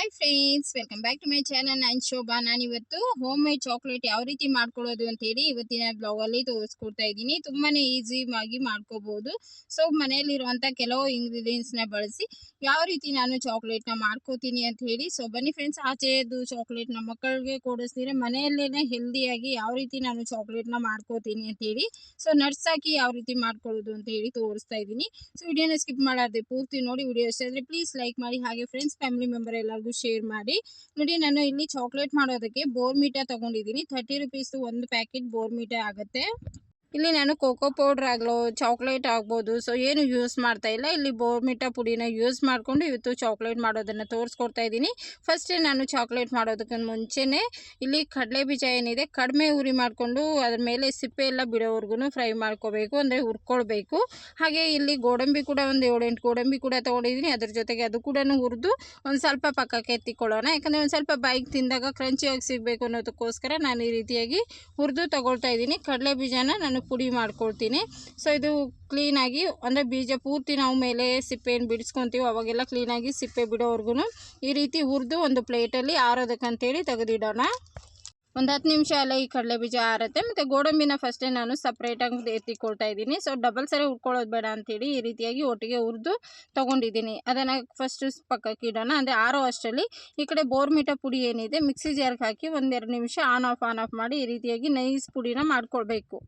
Hi friends welcome back to my channel ನಾನು ಶೋಭಾ. ನಾನು ಇವತ್ತು ಹೋಮ್ ಮೇಡ್ ಚಾಕ್ಲೇಟ್ ಯಾವ ರೀತಿ ಮಾಡ್ಕೊಳ್ಳೋದು ಅಂತೇಳಿ ಇವತ್ತಿನ ಬ್ಲಾಗಲ್ಲಿ ತೋರಿಸ್ಕೊಡ್ತಾ ಇದ್ದೀನಿ. ತುಂಬಾ ಆಗಿ ಮಾಡ್ಕೋಬಹುದು ಸೊ ಮನೆಯಲ್ಲಿರುವಂಥ ಕೆಲವು ಇಂಗ್ರೀಡಿಯೆಂಟ್ಸ್ನ ಬಳಸಿ ಯಾವ ರೀತಿ ನಾನು ಚಾಕ್ಲೇಟ್ನ ಮಾಡ್ಕೋತೀನಿ ಅಂತ ಹೇಳಿ ಸೊ ಬನ್ನಿ ಫ್ರೆಂಡ್ಸ್ ಆಚೆದು ಚಾಕ್ಲೇಟ್ನ ಮಕ್ಕಳಿಗೆ ಕೊಡಿಸ್ತೀರ ಮನೆಯಲ್ಲೇ ಹೆಲ್ದಿಯಾಗಿ ಯಾವ ರೀತಿ ನಾನು ಚಾಕ್ಲೇಟ್ನ ಮಾಡ್ಕೋತೀನಿ ಅಂತ ಹೇಳಿ ಸೊ ನಟ್ಸ್ ಹಾಕಿ ಯಾವ ರೀತಿ ಮಾಡ್ಕೊಳ್ಳೋದು ಅಂತ ಹೇಳಿ ತೋರಿಸ್ತಾ ಇದ್ದೀನಿ. ಸೊ ವಿಡಿಯೋನ ಸ್ಕಿಪ್ ಮಾಡಾರ್ದೆ ಪೂರ್ತಿ ನೋಡಿ. ವಿಡಿಯೋ ಇಷ್ಟ ಆದರೆ ಪ್ಲೀಸ್ ಲೈಕ್ ಮಾಡಿ. ಹಾಗೆ ಫ್ರೆಂಡ್ಸ್ ಫ್ಯಾಮಿಲಿ ಮೆಂಬರ್ ಎಲ್ಲರಿಗೂ ಶೇರ್ ಮಾಡಿ. ನೋಡಿ, ನಾನು ಇಲ್ಲಿ ಚಾಕ್ಲೇಟ್ ಮಾಡೋದಕ್ಕೆ ಬೋರ್ಮೀಟಾ ತಗೊಂಡಿದ್ದೀನಿ. ತರ್ಟಿ ರುಪೀಸ್ ಒಂದು ಪ್ಯಾಕೆಟ್ ಬೋರ್ಮೀಟಾ ಆಗುತ್ತೆ. ಇಲ್ಲಿ ನಾನು ಕೋಕೋ ಪೌಡ್ರ್ ಆಗಲೋ, ಚಾಕ್ಲೇಟ್ ಆಗ್ಬೋದು, ಸೊ ಏನು ಯೂಸ್ ಮಾಡ್ತಾ ಇಲ್ಲ. ಇಲ್ಲಿ ಬೋರ್ಮಿಟಾ ಪುಡಿನ ಯೂಸ್ ಮಾಡಿಕೊಂಡು ಇವತ್ತು ಚಾಕ್ಲೇಟ್ ಮಾಡೋದನ್ನು ತೋರಿಸ್ಕೊಡ್ತಾ ಇದ್ದೀನಿ. ಫಸ್ಟ್ ನಾನು ಚಾಕ್ಲೇಟ್ ಮಾಡೋದಕ್ಕೆ ಮುಂಚೆನೇ ಇಲ್ಲಿ ಕಡಲೆ ಬೀಜ ಏನಿದೆ, ಕಡಿಮೆ ಉರಿ ಮಾಡಿಕೊಂಡು ಅದ್ರ ಮೇಲೆ ಸಿಪ್ಪೆ ಎಲ್ಲ ಬಿಡೋವರೆಗೂ ಫ್ರೈ ಮಾಡ್ಕೋಬೇಕು, ಅಂದರೆ ಹುರ್ಕೊಳ್ಬೇಕು. ಹಾಗೆ ಇಲ್ಲಿ ಗೋಡಂಬಿ ಕೂಡ ಒಂದು ಏಳೆಂಟು ಗೋಡಂಬಿ ಕೂಡ ತೊಗೊಂಡಿದ್ದೀನಿ. ಅದ್ರ ಜೊತೆಗೆ ಅದು ಕೂಡ ಹುರಿದು ಒಂದು ಸ್ವಲ್ಪ ಪಕ್ಕಕ್ಕೆ ಎತ್ತಿಕೊಳ್ಳೋಣ. ಯಾಕಂದರೆ ಒಂದು ಸ್ವಲ್ಪ ಬೈಕ್ ತಿಂದಾಗ ಕ್ರಂಚಿಯಾಗಿ ಸಿಗಬೇಕು ಅನ್ನೋದಕ್ಕೋಸ್ಕರ ನಾನು ಈ ರೀತಿಯಾಗಿ ಹುರಿದು ತೊಗೊಳ್ತಾ ಇದ್ದೀನಿ. ಕಡಲೆ ಬೀಜನ ನಾನು ಪುಡಿ ಮಾಡ್ಕೊಳ್ತೀನಿ. ಸೊ ಇದು ಕ್ಲೀನಾಗಿ ಅಂದರೆ ಬೀಜ ಪೂರ್ತಿ ನಾವು ಮೇಲೆ ಸಿಪ್ಪೆಯನ್ನು ಬಿಡಿಸ್ಕೊತೀವಿ ಅವಾಗೆಲ್ಲ ಕ್ಲೀನಾಗಿ ಸಿಪ್ಪೆ ಬಿಡೋವರೆಗೂ ಈ ರೀತಿ ಹುರಿದು ಒಂದು ಪ್ಲೇಟಲ್ಲಿ ಆರೋದಕ್ಕಂತೇಳಿ ತೆಗೆದಿಡೋಣ. ಒಂದು ಹತ್ತು ನಿಮಿಷ ಅಲ್ಲ ಈ ಕಡಲೆ ಬೀಜ ಆರುತ್ತೆ. ಮತ್ತು ಗೋಡಂಬಿನ ಫಸ್ಟೇ ನಾನು ಸಪ್ರೇಟಾಗಿ ಎತ್ತಿಕೊಳ್ತಾ ಇದ್ದೀನಿ. ಸೊ ಡಬಲ್ ಸರಿ ಉಟ್ಕೊಳ್ಳೋದು ಬೇಡ ಅಂತೇಳಿ ಈ ರೀತಿಯಾಗಿ ಒಟ್ಟಿಗೆ ಹುರಿದು ತೊಗೊಂಡಿದ್ದೀನಿ. ಅದನ್ನು ಫಸ್ಟು ಪಕ್ಕಕ್ಕೆ ಇಡೋಣ. ಅಂದರೆ ಆರೋ ಅಷ್ಟರಲ್ಲಿ ಈ ಕಡೆ ಬೋರ್ಮಿಟ ಪುಡಿ ಏನಿದೆ, ಮಿಕ್ಸಿ ಜಾರ್ಗೆ ಹಾಕಿ ಒಂದೆರಡು ನಿಮಿಷ ಆನ್ ಆಫ್ ಆನ್ ಆಫ್ ಮಾಡಿ ಈ ರೀತಿಯಾಗಿ ನೈಸ್ ಪುಡಿನ ಮಾಡ್ಕೊಳ್ಬೇಕು.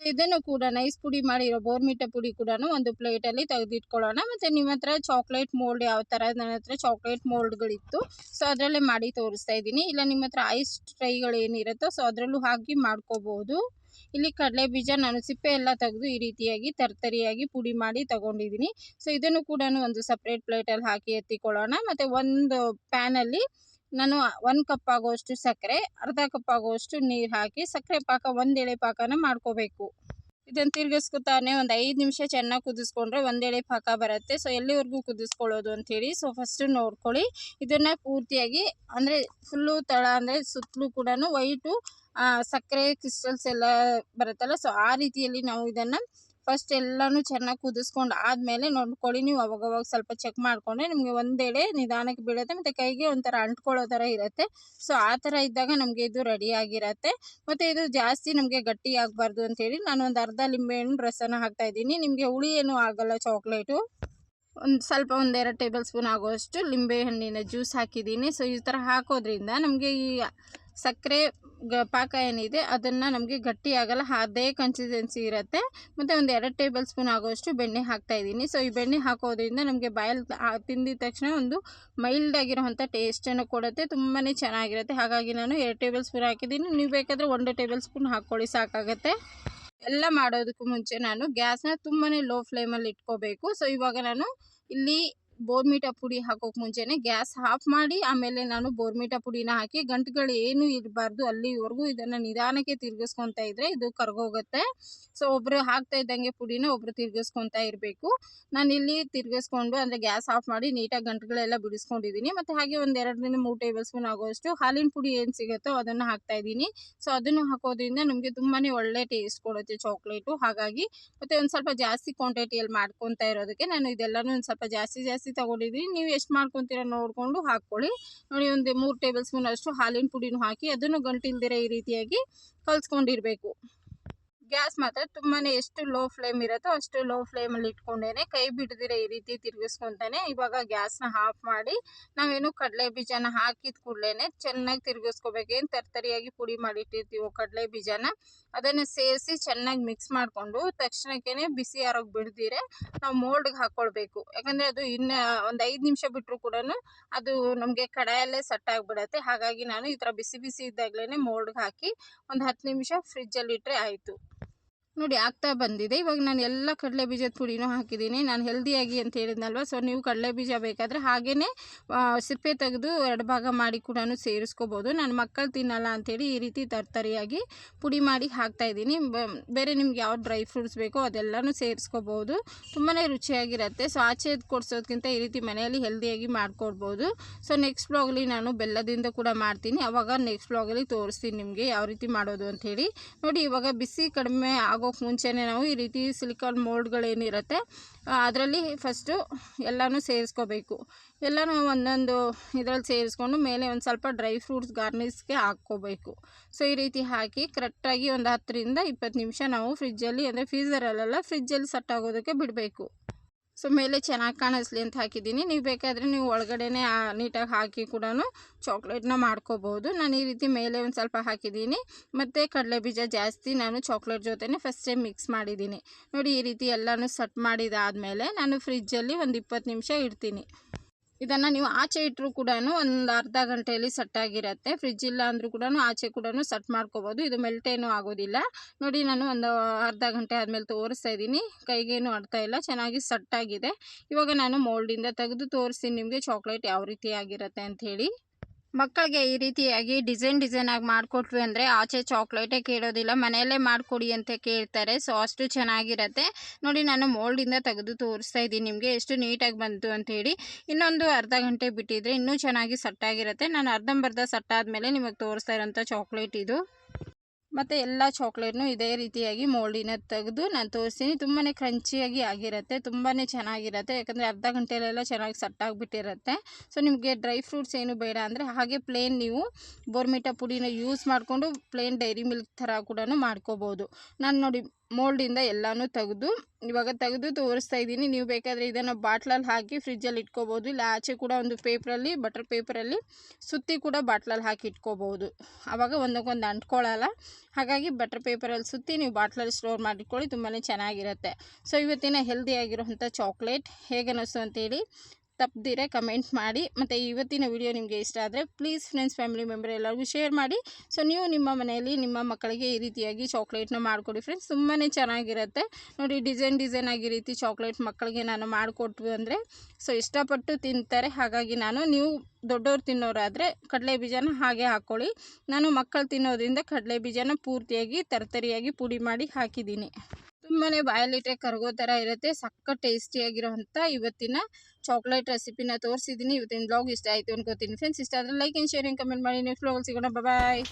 ಇದನ್ನು ಕೂಡ ನೈಸ್ ಪುಡಿ ಮಾಡಿರೋ ಬೋರ್ಮಿಟ ಪುಡಿ ಕೂಡ ಒಂದು ಪ್ಲೇಟಲ್ಲಿ ತೆಗೆದಿಟ್ಕೊಳ್ಳೋಣ. ಮತ್ತು ನಿಮ್ಮ ಹತ್ರ ಚಾಕ್ಲೇಟ್ ಮೋಲ್ಡ್ ಯಾವ ಥರ ನನ್ನ ಹತ್ರ ಚಾಕ್ಲೇಟ್ ಮೋಲ್ಡ್ಗಳಿತ್ತು ಸೊ ಅದರಲ್ಲೇ ಮಾಡಿ ತೋರಿಸ್ತಾ ಇದ್ದೀನಿ. ಇಲ್ಲ, ನಿಮ್ಮ ಹತ್ರ ಐಸ್ ಟ್ರೈಗಳು ಏನಿರುತ್ತೋ ಸೊ ಅದರಲ್ಲೂ ಹಾಕಿ ಮಾಡ್ಕೋಬಹುದು. ಇಲ್ಲಿ ಕಡಲೆ ಬೀಜ ನಾನು ಸಿಪ್ಪೆ ಎಲ್ಲ ತೆಗೆದು ಈ ರೀತಿಯಾಗಿ ತರ್ತರಿಯಾಗಿ ಪುಡಿ ಮಾಡಿ ತಗೊಂಡಿದ್ದೀನಿ. ಸೊ ಇದನ್ನು ಕೂಡ ಒಂದು ಸಪ್ರೇಟ್ ಪ್ಲೇಟಲ್ಲಿ ಹಾಕಿ ಎತ್ತಿಕೊಳ್ಳೋಣ. ಮತ್ತು ಒಂದು ಪ್ಯಾನಲ್ಲಿ ನಾನು ಒಂದು ಕಪ್ ಆಗುವಷ್ಟು ಸಕ್ಕರೆ, ಅರ್ಧ ಕಪ್ ಆಗುವಷ್ಟು ನೀರು ಹಾಕಿ ಸಕ್ಕರೆ ಪಾಕ ಒಂದೆಳೆ ಪಾಕನ ಮಾಡ್ಕೋಬೇಕು. ಇದನ್ನು ತಿರ್ಗಿಸ್ಕೊತಾನೆ ಒಂದು ಐದು ನಿಮಿಷ ಚೆನ್ನಾಗಿ ಕುದಿಸ್ಕೊಂಡ್ರೆ ಒಂದೆಳೆ ಪಾಕ ಬರುತ್ತೆ. ಸೊ ಎಲ್ಲಿವರೆಗೂ ಕುದಿಸ್ಕೊಳ್ಳೋದು ಅಂಥೇಳಿ ಸೊ ಫಸ್ಟು ನೋಡ್ಕೊಳ್ಳಿ. ಇದನ್ನು ಪೂರ್ತಿಯಾಗಿ ಅಂದರೆ ಫುಲ್ಲು ತಳ ಅಂದರೆ ಸುತ್ತಲೂ ಕೂಡ ವೈಟು ಸಕ್ಕರೆ ಕ್ರಿಸ್ಟಲ್ಸ್ ಎಲ್ಲ ಬರುತ್ತಲ್ಲ ಸೊ ಆ ರೀತಿಯಲ್ಲಿ ನಾವು ಇದನ್ನು ಫಸ್ಟ್ ಎಲ್ಲನೂ ಚೆನ್ನಾಗಿ ಕುದಿಸ್ಕೊಂಡು ಆದಮೇಲೆ ನೋಡ್ಕೊಳ್ಳಿ, ನೀವು ಅವಾಗವಾಗ ಸ್ವಲ್ಪ ಚೆಕ್ ಮಾಡಿಕೊಂಡ್ರೆ ನಿಮಗೆ ಒಂದೆಡೆ ನಿಧಾನಕ್ಕೆ ಬೀಳುತ್ತೆ, ಮತ್ತು ಕೈಗೆ ಒಂಥರ ಅಂಟ್ಕೊಳ್ಳೋ ಥರ ಇರುತ್ತೆ. ಸೊ ಆ ಥರ ಇದ್ದಾಗ ನಮಗೆ ಇದು ರೆಡಿ ಆಗಿರುತ್ತೆ. ಮತ್ತು ಇದು ಜಾಸ್ತಿ ನಮಗೆ ಗಟ್ಟಿ ಆಗಬಾರ್ದು ಅಂತೇಳಿ ನಾನು ಒಂದು ಅರ್ಧ ಲಿಂಬೆಹಣ್ಣು ರಸನ ಹಾಕ್ತಾಯಿದ್ದೀನಿ ನಿಮಗೆ ಹುಳಿ ಏನೂ ಆಗೋಲ್ಲ ಚಾಕ್ಲೇಟು ಒಂದು ಸ್ವಲ್ಪ ಒಂದೆರಡು ಟೇಬಲ್ ಸ್ಪೂನ್ ಆಗೋಷ್ಟು ಲಿಂಬೆ ಹಣ್ಣಿನ ಜ್ಯೂಸ್ ಹಾಕಿದ್ದೀನಿ. ಸೊ ಈ ಥರ ಹಾಕೋದ್ರಿಂದ ನಮಗೆ ಈ ಸಕ್ಕರೆ ಪಾಕ ಏನಿದೆ, ಅದನ್ನು ನಮಗೆ ಗಟ್ಟಿ ಆಗಲ್ಲ ಅದೇ ಕನ್ಸಿಸ್ಟೆನ್ಸಿ ಇರುತ್ತೆ. ಮತ್ತು ಒಂದು ಎರಡು ಟೇಬಲ್ ಸ್ಪೂನ್ ಆಗೋಷ್ಟು ಬೆಣ್ಣೆ ಹಾಕ್ತಾಯಿದ್ದೀನಿ ಸೊ ಈ ಬೆಣ್ಣೆ ಹಾಕೋದ್ರಿಂದ ನಮಗೆ ಬಾಯಲ್ಲಿ ತಿಂದಿದ ತಕ್ಷಣ ಒಂದು ಮೈಲ್ಡ್ ಆಗಿರೋಂಥ ಟೇಸ್ಟನ್ನು ಕೊಡುತ್ತೆ. ತುಂಬಾ ಚೆನ್ನಾಗಿರುತ್ತೆ. ಹಾಗಾಗಿ ನಾನು ಎರಡು ಟೇಬಲ್ ಸ್ಪೂನ್ ಹಾಕಿದ್ದೀನಿ. ನೀವು ಬೇಕಾದರೆ ಒಂದು ಟೇಬಲ್ ಸ್ಪೂನ್ ಹಾಕ್ಕೊಳ್ಳಿ ಸಾಕಾಗುತ್ತೆ. ಎಲ್ಲ ಮಾಡೋದಕ್ಕೂ ಮುಂಚೆ ನಾನು ಗ್ಯಾಸ್ನ ತುಂಬಾ ಲೋ ಫ್ಲೇಮಲ್ಲಿ ಇಟ್ಕೋಬೇಕು. ಸೊ ಇವಾಗ ನಾನು ಇಲ್ಲಿ ಬೋರ್ಮಿಟಾ ಪುಡಿ ಹಾಕೋಕೆ ಮುಂಚೆನೆ ಗ್ಯಾಸ್ ಆಫ್ ಮಾಡಿ, ಆಮೇಲೆ ನಾನು ಬೋರ್ಮಿಟಾ ಪುಡಿನ ಹಾಕಿ ಗಂಟುಗಳು ಏನು ಇರಬಾರ್ದು, ಅಲ್ಲಿವರೆಗೂ ಇದನ್ನು ನಿಧಾನಕ್ಕೆ ತಿರ್ಗಿಸ್ಕೊತಾ ಇದ್ದರೆ ಇದು ಕರ್ಗೋಗುತ್ತೆ. ಸೊ ಒಬ್ರು ಹಾಕ್ತಾ ಇದ್ದಂಗೆ ಪುಡಿನ ಒಬ್ರು ತಿರ್ಗಿಸ್ಕೊತಾ ಇರಬೇಕು. ನಾನು ಇಲ್ಲಿ ತಿರ್ಗಿಸ್ಕೊಂಡು ಅಂದರೆ ಗ್ಯಾಸ್ ಆಫ್ ಮಾಡಿ ನೀಟಾಗಿ ಗಂಟುಗಳೆಲ್ಲ ಬಿಡಿಸ್ಕೊಂಡಿದ್ದೀನಿ ಮತ್ತು ಹಾಗೆ ಒಂದು ಎರಡರಿಂದ ಮೂರು ಟೇಬಲ್ ಸ್ಪೂನ್ ಆಗೋಷ್ಟು ಹಾಲಿನ ಪುಡಿ ಏನು ಸಿಗುತ್ತೋ ಅದನ್ನು ಹಾಕ್ತಾ ಇದ್ದೀನಿ. ಸೊ ಅದನ್ನು ಹಾಕೋದ್ರಿಂದ ನಮಗೆ ತುಂಬಾ ಒಳ್ಳೆ ಟೇಸ್ಟ್ ಕೊಡುತ್ತೆ ಚಾಕ್ಲೇಟು ಹಾಗಾಗಿ ಮತ್ತೆ ಒಂದು ಸ್ವಲ್ಪ ಜಾಸ್ತಿ ಕ್ವಾಂಟಿಟಿಯಲ್ಲಿ ಮಾಡ್ಕೊತಾ ಇರೋದಕ್ಕೆ ನಾನು ಇದೆಲ್ಲನೂ ಒಂದು ಸ್ವಲ್ಪ ಜಾಸ್ತಿ ಜಾಸ್ತಿ ತೊಗೊಂಡಿದ್ದೀನಿ ನೀವು ಎಷ್ಟು ಮಾಡ್ಕೊತೀರ ನೋಡಿಕೊಂಡು ಹಾಕ್ಕೊಳ್ಳಿ. ನೋಡಿ ಒಂದು ಮೂರು ಟೇಬಲ್ ಸ್ಪೂನ್ ಅಷ್ಟು ಹಾಲಿನ ಪುಡಿನೂ ಹಾಕಿ ಅದನ್ನು ಗಂಟಿಲ್ದಿರ ಈ ರೀತಿಯಾಗಿ ಕಲಿಸ್ಕೊಂಡಿರಬೇಕು. ಗ್ಯಾಸ್ ಮಾತ್ರ ತುಂಬಾ ಎಷ್ಟು ಲೋ ಫ್ಲೇಮ್ ಇರುತ್ತೋ ಅಷ್ಟು ಲೋ ಫ್ಲೇಮಲ್ಲಿ ಇಟ್ಕೊಂಡೇನೆ ಕೈ ಬಿಡದಿರ ಈ ರೀತಿ ತಿರುಗಿಸ್ಕೊತಾನೆ. ಇವಾಗ ಗ್ಯಾಸ್ನ ಆಫ್ ಮಾಡಿ ನಾವೇನು ಕಡಲೆ ಬೀಜನ ಹಾಕಿದ ಕೂಡಲೇ ಚೆನ್ನಾಗಿ ತಿರುಗಿಸ್ಕೋಬೇಕು. ಏನು ತರ್ತರಿಯಾಗಿ ಪುಡಿ ಮಾಡಿಟ್ಟಿರ್ತೀವೋ ಕಡಲೆ ಬೀಜನ. ಅದನ್ನು ಸೇರಿಸಿ ಚೆನ್ನಾಗಿ ಮಿಕ್ಸ್ ಮಾಡಿಕೊಂಡು ತಕ್ಷಣಕ್ಕೇ ಬಿಸಿ ಆರೋಗಿ ಬಿಡ್ದಿರೆ ನಾವು ಮೋಲ್ಡ್ಗೆ ಹಾಕ್ಕೊಳ್ಬೇಕು ಯಾಕಂದರೆ ಅದು ಇನ್ನು ಒಂದು ಐದು ನಿಮಿಷ ಬಿಟ್ಟರು ಕೂಡ ಅದು ನಮಗೆ ಕಡಾಯಲ್ಲೇ ಸೆಟ್ ಆಗಿಬಿಡತ್ತೆ. ಹಾಗಾಗಿ ನಾನು ಈ ಥರ ಬಿಸಿ ಬಿಸಿ ಇದ್ದಾಗಲೇ ಮೋಲ್ಡ್ಗೆ ಹಾಕಿ ಒಂದು ಹತ್ತು ನಿಮಿಷ ಫ್ರಿಜ್ಜಲ್ಲಿ ಇಟ್ಟರೆ ಆಯಿತು. ನೋಡಿ ಆಗ್ತಾ ಬಂದಿದೆ. ಇವಾಗ ನಾನು ಎಲ್ಲ ಕಡಲೆ ಬೀಜದ ಪುಡಿನೂ ಹಾಕಿದ್ದೀನಿ. ನಾನು ಹೆಲ್ದಿಯಾಗಿ ಅಂತ ಹೇಳಿದ್ನಲ್ವ? ಸೊ ನೀವು ಕಡಲೆ ಬೀಜ ಬೇಕಾದರೆ ಹಾಗೇ ಸಿಪ್ಪೆ ತೆಗೆದು ಎರಡು ಭಾಗ ಮಾಡಿ ಕೂಡ ಸೇರಿಸ್ಕೋಬೋದು. ನಾನು ಮಕ್ಕಳು ತಿನ್ನಲ್ಲ ಅಂಥೇಳಿ ಈ ರೀತಿ ತರ್ತರಿಯಾಗಿ ಪುಡಿ ಮಾಡಿ ಹಾಕ್ತಾಯಿದ್ದೀನಿ ಬೇರೆ ನಿಮ್ಗೆ ಯಾವ ಡ್ರೈ ಫ್ರೂಟ್ಸ್ ಬೇಕೋ ಅದೆಲ್ಲನೂ ಸೇರಿಸ್ಕೋಬೋದು. ತುಂಬಾ ರುಚಿಯಾಗಿರುತ್ತೆ. ಸೊ ಆಚೆ ಕೊಡ್ಸೋದಕ್ಕಿಂತ ಈ ರೀತಿ ಮನೆಯಲ್ಲಿ ಹೆಲ್ದಿಯಾಗಿ ಮಾಡಿಕೊಡ್ಬೋದು. ಸೊ ನೆಕ್ಸ್ಟ್ ಬ್ಲಾಗಲ್ಲಿ ನಾನು ಬೆಲ್ಲದಿಂದ ಕೂಡ ಮಾಡ್ತೀನಿ. ಅವಾಗ ನೆಕ್ಸ್ಟ್ ಬ್ಲಾಗಲ್ಲಿ ತೋರಿಸ್ತೀನಿ ನಿಮಗೆ ಯಾವ ರೀತಿ ಮಾಡೋದು ಅಂಥೇಳಿ ನೋಡಿ ಇವಾಗ ಬಿಸಿ ಕಡಿಮೆ ಆಗೋ ಹಾಕೋಕೆ ಮುಂಚೆನೇ ನಾವು ಈ ರೀತಿ ಸಿಲಿಕಾನ್ ಮೋಲ್ಡ್ಗಳೇನಿರುತ್ತೆ ಅದರಲ್ಲಿ ಫಸ್ಟು ಎಲ್ಲನೂ ಸೇರಿಸ್ಕೋಬೇಕು. ಎಲ್ಲನೂ ಒಂದೊಂದು ಇದರಲ್ಲಿ ಸೇರಿಸ್ಕೊಂಡು ಮೇಲೆ ಒಂದು ಸ್ವಲ್ಪ ಡ್ರೈ ಫ್ರೂಟ್ಸ್ ಗಾರ್ನಿಸ್ಗೆ ಹಾಕ್ಕೋಬೇಕು. ಸೊ ಈ ರೀತಿ ಹಾಕಿ ಕರೆಕ್ಟಾಗಿ ಒಂದು ಹತ್ತರಿಂದ ಇಪ್ಪತ್ತು ನಿಮಿಷ ನಾವು ಫ್ರಿಜ್ಜಲ್ಲಿ ಅಂದರೆ ಫ್ರೀಝರಲ್ಲೆಲ್ಲ ಫ್ರಿಜ್ಜಲ್ಲಿ ಸೆಟ್ ಆಗೋದಕ್ಕೆ ಬಿಡಬೇಕು. ಸೊ ಮೇಲೆ ಚೆನ್ನಾಗಿ ಕಾಣಿಸ್ಲಿ ಅಂತ ಹಾಕಿದ್ದೀನಿ. ನೀವು ಬೇಕಾದರೆ ನೀವು ಒಳಗಡೆನೇ ನೀಟಾಗಿ ಹಾಕಿ ಕೂಡ ಚಾಕ್ಲೇಟ್ನ ಮಾಡ್ಕೋಬೋದು. ನಾನು ಈ ರೀತಿ ಮೇಲೆ ಒಂದು ಸ್ವಲ್ಪ ಹಾಕಿದ್ದೀನಿ. ಮತ್ತು ಕಡಲೆ ಬೀಜ ಜಾಸ್ತಿ ನಾನು ಚಾಕ್ಲೇಟ್ ಜೊತೆನೇ ಫಸ್ಟ್ ಟೈಮ್ ಮಿಕ್ಸ್ ಮಾಡಿದ್ದೀನಿ. ನೋಡಿ ಈ ರೀತಿ ಎಲ್ಲನೂ ಸಟ್ ಮಾಡಿದಾದಮೇಲೆ ನಾನು ಫ್ರಿಜ್ಜಲ್ಲಿ ಒಂದು ಇಪ್ಪತ್ತು ನಿಮಿಷ ಇಡ್ತೀನಿ. ಇದನ್ನು ನೀವು ಆಚೆ ಇಟ್ಟರೂ ಕೂಡ ಒಂದು ಅರ್ಧ ಗಂಟೆಯಲ್ಲಿ ಸೆಟ್ ಆಗಿರುತ್ತೆ. ಫ್ರಿಜ್ ಇಲ್ಲ ಅಂದರೂ ಕೂಡ ಆಚೆ ಕೂಡ ಸೆಟ್ ಮಾಡ್ಕೋಬೋದು. ಇದು ಮೆಲ್ಟ್ ಏನೂ ಆಗೋದಿಲ್ಲ. ನೋಡಿ ನಾನು ಒಂದು ಅರ್ಧ ಗಂಟೆ ಆದಮೇಲೆ ತೋರಿಸ್ತಾ ಇದ್ದೀನಿ. ಕೈಗೇನು ಆಡ್ತಾ ಇಲ್ಲ. ಚೆನ್ನಾಗಿ ಸೆಟ್ ಆಗಿದೆ. ಇವಾಗ ನಾನು ಮೋಲ್ಡಿಂದ ತೆಗೆದು ತೋರಿಸ್ತೀನಿ. ನಿಮಗೆ ಚಾಕ್ಲೇಟ್ ಯಾವ ರೀತಿ ಆಗಿರುತ್ತೆ ಅಂಥೇಳಿ ಮಕ್ಕಳಿಗೆ ಈ ರೀತಿಯಾಗಿ ಡಿಸೈನ್ ಡಿಸೈನ್ ಆಗಿ ಮಾಡಿಕೊಟ್ವಿ ಅಂದರೆ ಆಚೆ ಚಾಕ್ಲೇಟೇ ಕೇಳೋದಿಲ್ಲ, ಮನೆಯಲ್ಲೇ ಮಾಡಿಕೊಡಿ ಅಂತ ಕೇಳ್ತಾರೆ. ಸೊ ಅಷ್ಟು ಚೆನ್ನಾಗಿರತ್ತೆ. ನೋಡಿ, ನಾನು ಮೋಲ್ಡಿಂದ ತೆಗೆದು ತೋರಿಸ್ತಾ ಇದ್ದೀನಿ. ನಿಮಗೆ ಎಷ್ಟು ನೀಟಾಗಿ ಬಂತು ಅಂಥೇಳಿ ಇನ್ನೊಂದು ಅರ್ಧ ಗಂಟೆ ಬಿಟ್ಟಿದ್ರೆ ಇನ್ನೂ ಚೆನ್ನಾಗಿ ಸಟ್ಟಾಗಿರುತ್ತೆ. ನಾನು ಅರ್ಧಂಬರ್ಧ ಸಟ್ಟಾದ ಮೇಲೆ ನಿಮಗೆ ತೋರಿಸ್ತಾ ಇರೋಂಥ ಚಾಕ್ಲೇಟ್ ಇದು. ಮತ್ತು ಎಲ್ಲ ಚಾಕ್ಲೇಟ್ನು ಇದೇ ರೀತಿಯಾಗಿ ಮೋಲ್ಡಿನ ತೆಗೆದು ನಾನು ತೋರಿಸ್ತೀನಿ. ತುಂಬಾ ಕ್ರಂಚಿಯಾಗಿ ಆಗಿರುತ್ತೆ ತುಂಬಾ ಚೆನ್ನಾಗಿರುತ್ತೆ. ಯಾಕಂದರೆ ಅರ್ಧ ಗಂಟೆಯಲ್ಲೆಲ್ಲ ಚೆನ್ನಾಗಿ ಸಟ್ಟಾಗಿಬಿಟ್ಟಿರುತ್ತೆ. ಸೊ ನಿಮಗೆ ಡ್ರೈ ಫ್ರೂಟ್ಸ್ ಏನು ಬೇಡ ಅಂದರೆ ಹಾಗೆ ಪ್ಲೇನ್ ನೀವು ಬೋರ್ಮಿಟಾ ಪುಡಿನ ಯೂಸ್ ಮಾಡಿಕೊಂಡು ಪ್ಲೇನ್ ಡೈರಿ ಮಿಲ್ಕ್ ಥರ ಕೂಡ ಮಾಡ್ಕೋಬೋದು. ನಾನು ನೋಡಿ ಮೋಲ್ಡಿಂದ ಎಲ್ಲನೂ ತೆಗೆದು, ಇವಾಗ ತೆಗೆದು ತೋರಿಸ್ತಾ ಇದ್ದೀನಿ. ನೀವು ಬೇಕಾದರೆ ಇದನ್ನು ಬಾಟ್ಲಲ್ಲಿ ಹಾಕಿ ಫ್ರಿಜ್ಜಲ್ಲಿ ಇಟ್ಕೋಬೋದು. ಇಲ್ಲ ಆಚೆ ಕೂಡ ಒಂದು ಪೇಪರಲ್ಲಿ, ಬಟರ್ ಪೇಪರಲ್ಲಿ ಸುತ್ತಿ ಕೂಡ ಬಾಟ್ಲಲ್ಲಿ ಹಾಕಿ ಇಟ್ಕೋಬೋದು. ಆವಾಗ ಒಂದಕ್ಕೊಂದು ಅಂಟ್ಕೊಳ್ಳಲ್ಲ. ಹಾಗಾಗಿ ಬಟರ್ ಪೇಪರಲ್ಲಿ ಸುತ್ತಿ ನೀವು ಬಾಟ್ಲಲ್ಲಿ ಸ್ಟೋರ್ ಮಾಡಿಟ್ಕೊಳ್ಳಿ ತುಂಬಾ ಚೆನ್ನಾಗಿರುತ್ತೆ. ಸೊ, ಇವತ್ತಿನ ಹೆಲ್ದಿಯಾಗಿರುವಂಥ ಚಾಕ್ಲೇಟ್ ಹೇಗೆ ಅನ್ನಿಸ್ತು ಅಂತೇಳಿ ತಪ್ಪದಿರೆ ಕಮೆಂಟ್ ಮಾಡಿ. ಮತ್ತು ಇವತ್ತಿನ ವಿಡಿಯೋ ನಿಮಗೆ ಇಷ್ಟ ಆದರೆ ಪ್ಲೀಸ್ ಫ್ರೆಂಡ್ಸ್ ಫ್ಯಾಮಿಲಿ ಮೆಂಬರ್ ಎಲ್ಲರಿಗೂ ಶೇರ್ ಮಾಡಿ. ಸೊ ನೀವು ನಿಮ್ಮ ಮನೆಯಲ್ಲಿ ನಿಮ್ಮ ಮಕ್ಕಳಿಗೆ ಈ ರೀತಿಯಾಗಿ ಚಾಕ್ಲೇಟ್ನ ಮಾಡಿಕೊಡಿ. ಫ್ರೆಂಡ್ಸ್ ತುಂಬಾ ಚೆನ್ನಾಗಿರುತ್ತೆ. ನೋಡಿ ಡಿಸೈನ್ ಡಿಸೈನ್ ಆಗಿ ರೀತಿ ಚಾಕ್ಲೇಟ್ ಮಕ್ಕಳಿಗೆ ನಾನು ಮಾಡಿಕೊಟ್ವಿ ಅಂದರೆ ಸೊ ಇಷ್ಟಪಟ್ಟು ತಿಂತಾರೆ. ಹಾಗಾಗಿ ನಾನು, ನೀವು ದೊಡ್ಡವ್ರು ತಿನ್ನೋರಾದರೆ ಕಡಲೆ ಬೀಜನ ಹಾಗೆ ಹಾಕ್ಕೊಳ್ಳಿ. ನಾನು ಮಕ್ಕಳು ತಿನ್ನೋದ್ರಿಂದ ಕಡಲೆ ಬೀಜನ ಪೂರ್ತಿಯಾಗಿ ತರತರಿಯಾಗಿ ಪುಡಿ ಮಾಡಿ ಹಾಕಿದ್ದೀನಿ. ತುಂಬಾ ಬಾಯಲ್ಲಿಟ್ಟೆ ಕರಗೋ ಥರ ಇರುತ್ತೆ. ಸಕ್ಕ ಟೇಸ್ಟಿಯಾಗಿರೋವಂಥ ಇವತ್ತಿನ ಚಾಕ್ಲೇಟ್ ರೆಸಿಪಿನ ತೋರಿಸಿದ್ದೀನಿ. ಇವತ್ತಿನ ಬ್ಲಾಗ್ ಇಷ್ಟ ಆಯಿತು ಅನ್ಕೋತೀನಿ. ಫ್ರೆಂಡ್ಸ್ ಇಷ್ಟ ಆದರೆ ಲೈಕ್ ಆ್ಯಂಡ್ ಶೇರಿಂಗ್ ಕಮೆಂಟ್ ಮಾಡಿ. ನೆಕ್ಸ್ಟ್ ಬ್ಲಾಗಲ್ಲಿ ಸಿಗೋಣ. ಬಾಯ್